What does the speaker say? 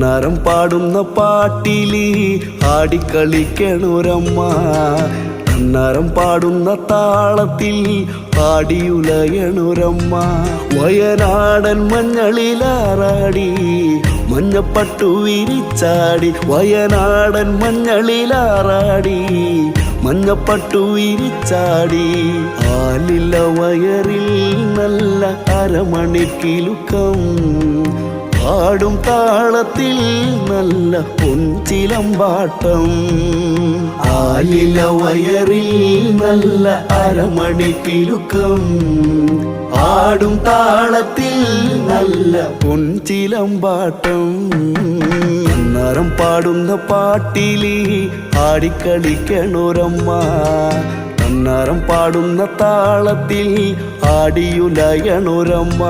നരം പാടുന്ന പാട്ടിലി ആടിക്കളിക്കണൊരമ്മ. നരം പാടുന്ന താളത്തിൽ ആടിയുലയണൊരമ്മ. വയനാടൻ മഞ്ഞളിലാറാടി മഞ്ഞപ്പട്ടു വിരിച്ചാടി. വയനാടൻ മഞ്ഞളിലാറാടി മഞ്ഞപ്പട്ടു വിരിച്ചാടി. ആലില്ല വയറിൽ നല്ല അരമണിക്കിലുക്കം. പാടും താളത്തിൽ നല്ല പൊൻചിലമ്പാട്ടം ആലില വയറിൽ നല്ല അരമണി തിരുക്കം ആടും താളത്തിൽ നല്ല പൊൻചിലമ്പാട്ടം അന്നേരം പാടുന്ന പാട്ടിലി ആടിക്കളിക്കണൊരമ്മ. അന്നേരം പാടുന്ന താളത്തിൽ ആടിയുലയണൊരമ്മ.